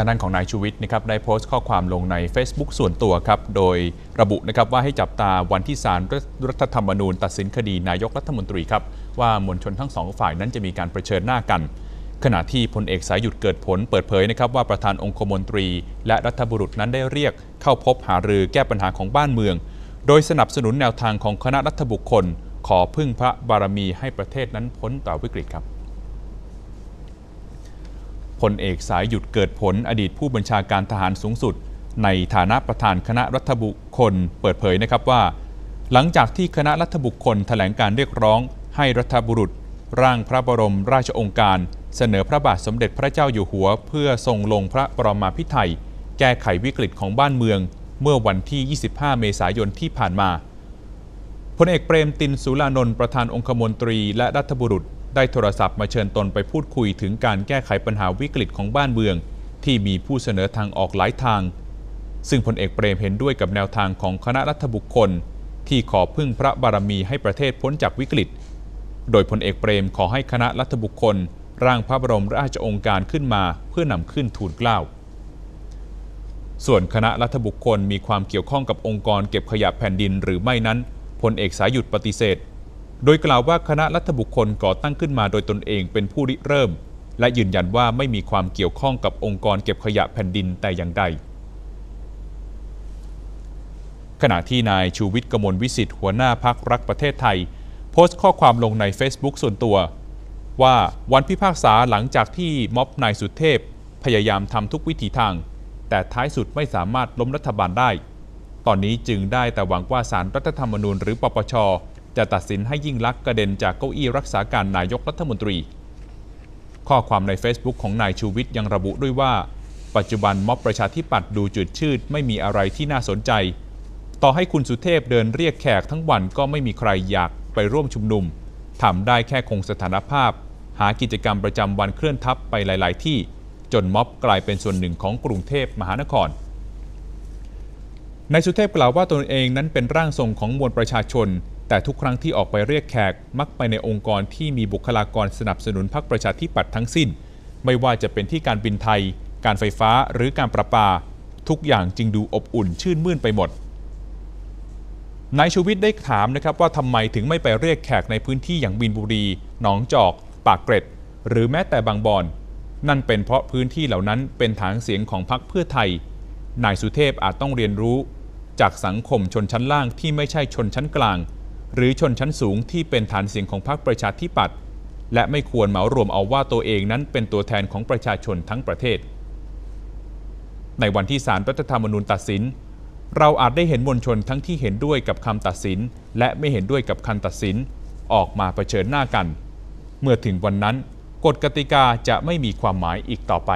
างด้านของนายชูวิทย์นะครับได้โพสต์ข้อความลงใน Facebook ส่วนตัวครับโดยระบุนะครับว่าให้จับตาวันที่ศาลรัฐธรรมนูญ ตัดสินคดีนายกรัฐมนตรีครับว่ามวลชนทั้งสองฝ่ายนั้นจะมีการเผชิญหน้ากัน ขณะที่พลเอกสายหยุดเกิดผลเปิดเผยนะครับว่าประธานองคมนตรี และรัฐบุรุษนั้นได้เรียก เข้าพบหารือแก้ปัญหาของบ้านเมือง โดยสนับสนุนแนวทางของคณะรัฐบุคคล ขอพึ่งพระบารมีให้ประเทศนั้นพ้นต่อวิกฤตครับ พลเอกสายหยุดเกิดผลอดีตผู้บัญชาการทหารสูงสุด ในฐานะประธานคณะรัฐบุคคลเปิดเผยนะครับว่า หลังจากที่คณะรัฐบุคคลแถลงการเรียกร้อง ให้รัฐบุรุษ ร่างพระบรมราชโองการ เสนอพระบาทสมเด็จพระเจ้าอยู่หัว เพื่อทรงลงพระปรมาภิไธยแก้ไขวิกฤตของบ้านเมือง เมื่อวันที่ 25 เมษายนที่ผ่านมาพลเอกเปรมตินสุรานนท์ประธานองคมนตรีและรัฐบุรุษ ได้โทรศัพท์มาเชิญตนไปพูดคุยถึงการแก้ไขปัญหาวิกฤตของบ้านเมือง ที่มีผู้เสนอทางออกหลายทาง ซึ่งพลเอกเปรมเห็นด้วยกับแนวทางของคณะรัฐบุคคล ที่ขอพึ่งพระบารมีให้ประเทศพ้นจากวิกฤต โดยพลเอกเปรมขอให้คณะรัฐบุคคล ร่างพระบรมราชโองการขึ้นมาเพื่อนำขึ้นทูลเกล้าส่วนคณะรัฐบุคคลมีความเกี่ยวข้องกับองค์กรเก็บขยะแผ่นดินหรือไม่นั้นพลเอกสายหยุดปฏิเสธ โดยกล่าวว่าคณะรัฐบุคคลก่อตั้งขึ้นมาโดยตนเองเป็นผู้ริเริ่ม และยืนยันว่าไม่มีความเกี่ยวข้องกับองค์กรเก็บขยะแผ่นดินแต่อย่างใด ขณะที่นายชูวิทย์กมลวิสิทธิ์หัวหน้าพักรักประเทศไทย โพสต์ข้อความลงใน Facebook ส่วนตัว ว่าวันพิพากษาหลังจากที่ม็อบนายสุเทพ พยายามทำทุกวิถีทาง แต่ท้ายสุดไม่สามารถล้มรัฐบาลได้ ตอนนี้จึงได้แต่หวังว่าสารรัฐธรรมนูญหรือปปช จะตัดสินให้ยิ่งลักษณ์กระเด็นจากเก้าอี้รักษาการนายกรัฐมนตรี ข้อความใน Facebook ของนายชูวิทย์ยังระบุด้วยว่า ปัจจุบันม็อบประชาธิปัตย์ดูจืดชืดไม่มีอะไรที่น่าสนใจ ต่อให้คุณสุเทพเดินเรียกแขกทั้งวันก็ไม่มีใครอยากไปร่วมชุมนุมทำได้แค่คงสถานภาพ หากิจกรรมประจำวันเคลื่อนทัพไปหลาย ๆ ที่ จนม็อบกลายเป็นส่วนหนึ่งของกรุงเทพมหานครนายสุเทพกล่าวว่าตนเองนั้นเป็นร่างทรงของมวลประชาชน แต่ทุกครั้งที่ออกไปเรียกแขกมักไปในองค์กรที่มีบุคลากรสนับสนุนพรรคประชาธิปัตย์ทั้งสิ้น ไม่ว่าจะเป็นที่การบินไทย การไฟฟ้าหรือการประปา ทุกอย่างจึงดูอบอุ่นชื่นมื่นไปหมดนายชูวิทย์ได้ถามนะครับว่าทำไมถึงไม่ไปเรียกแขกในพื้นที่อย่างบินบุรี หนองจอก ปากเกร็ด หรือแม้แต่บางบอน นั่นเป็นเพราะพื้นที่เหล่านั้นเป็นฐานเสียงของพรรคเพื่อไทย นายสุเทพอาจต้องเรียนรู้ จากสังคมชนชั้นล่างที่ไม่ใช่ชนชั้นกลาง หรือชนชั้นสูงที่เป็นฐานเสียงของพรรคประชาธิปัตย์และไม่ควรเหมารวมเอาว่าตัวเองนั้นเป็นตัวแทนของประชาชนทั้งประเทศ ในวันที่ศาลรัฐธรรมนูญตัดสิน เราอาจได้เห็นมวลชนทั้งที่เห็นด้วยกับคำตัดสิน และไม่เห็นด้วยกับคำตัดสิน ออกมาเผชิญหน้ากัน เมื่อถึงวันนั้นกฎกติกาจะไม่มีความหมายอีกต่อไป